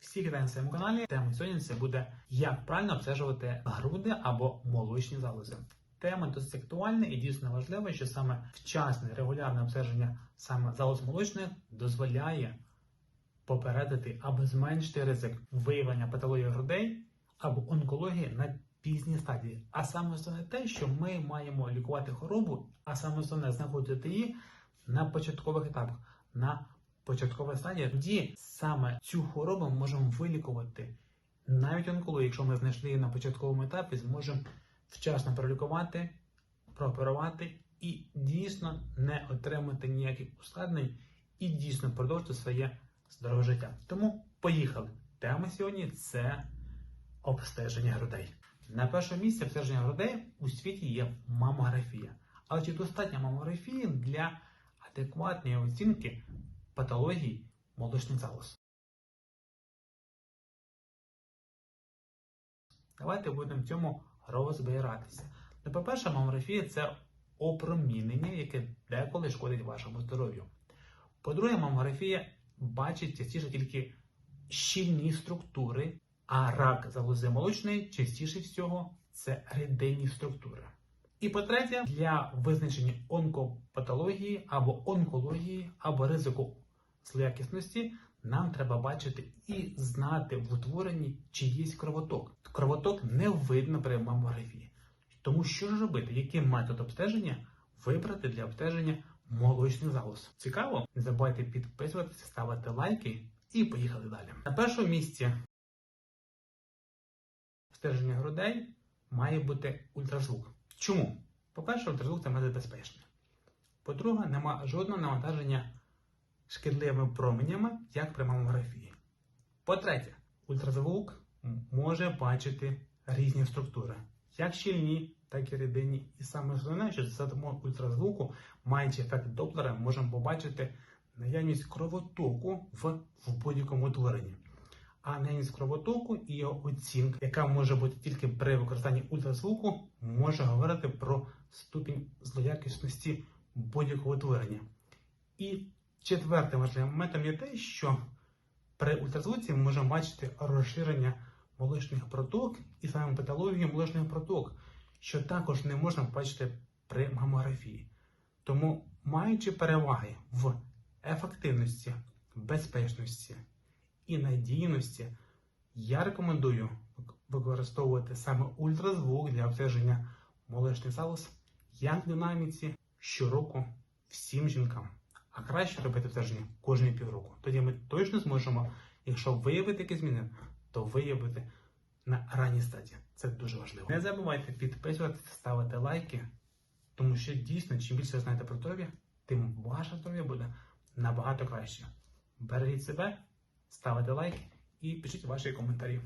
Всіх вітаю на своєму каналі. Тема сьогодні це буде як правильно обстежувати груди або молочні залози. Тема досить актуальна і дійсно важлива, що саме вчасне регулярне обстеження саме залоз молочних дозволяє попередити або зменшити ризик виявлення патології грудей або онкології на пізній стадії. А саме основне те, що ми маємо лікувати хворобу, а саме основне знаходити її на початкових етапах, на початкових стадіях, тоді саме цю хворобу ми можемо вилікувати. Навіть онкологію, якщо ми знайшли її на початковому етапі, зможемо вчасно пролікувати, прооперувати і дійсно не отримати ніяких ускладнень і дійсно продовжити своє здорове життя. Тому поїхали. Тема сьогодні це обстеження грудей. На першому місці обстеження грудей у світі є мамографія. Але чи достатньо мамографії для адекватної оцінки патологій молочних залоз? Давайте будемо в цьому розбиратися. Ну, по-перше, мамографія це опромінення, яке деколи шкодить вашому здоров'ю. По-друге, мамографія бачить частіше тільки щільні структури, а рак залози молочної частіше всього це рідинні структури. І по-третє, для визначення онкопатології або онкології, або ризику злоякісності, нам треба бачити і знати в утворенні чиїсь кровоток. Кровоток не видно при мамографії. Тому що ж робити? Який метод обстеження вибрати для обстеження молочних залоз? Цікаво? Не забувайте підписуватися, ставити лайки і поїхали далі. На першому місці обстеження грудей має бути ультразвук. Чому? По-перше, ультразвук це безпечний. По-друге, нема жодного навантаження шкідливими променями, як при мамографії. По-третє, ультразвук може бачити різні структури, як щільні, так і рідинні. І саме основне, що за допомогою ультразвуку, маючи ефект Доплера, можемо побачити наявність кровотоку в, в будь-якому утворенні. А наявність кровотоку і його оцінка, яка може бути тільки при використанні ультразвуку, може говорити про ступінь злоякісності будь-якого утворення. І четвертим важливим моментом є те, що при ультразвуці ми можемо бачити розширення молочних проток і саме патологію молочних проток, що також не можна бачити при мамографії. Тому, маючи переваги в ефективності, безпечності і надійності, я рекомендую використовувати саме ультразвук для обстеження молочних залоз як динаміці щороку всім жінкам. А краще робити обстеження кожні півроку. Тоді ми точно зможемо, якщо виявити якісь зміни, то виявити на ранній стадії. Це дуже важливо. Не забувайте підписуватися, ставити лайки, тому що дійсно, чим більше знаєте про здоров'я, тим ваше здоров'я буде набагато краще. Бережіть себе, ставите лайк і пишіть ваші коментарі.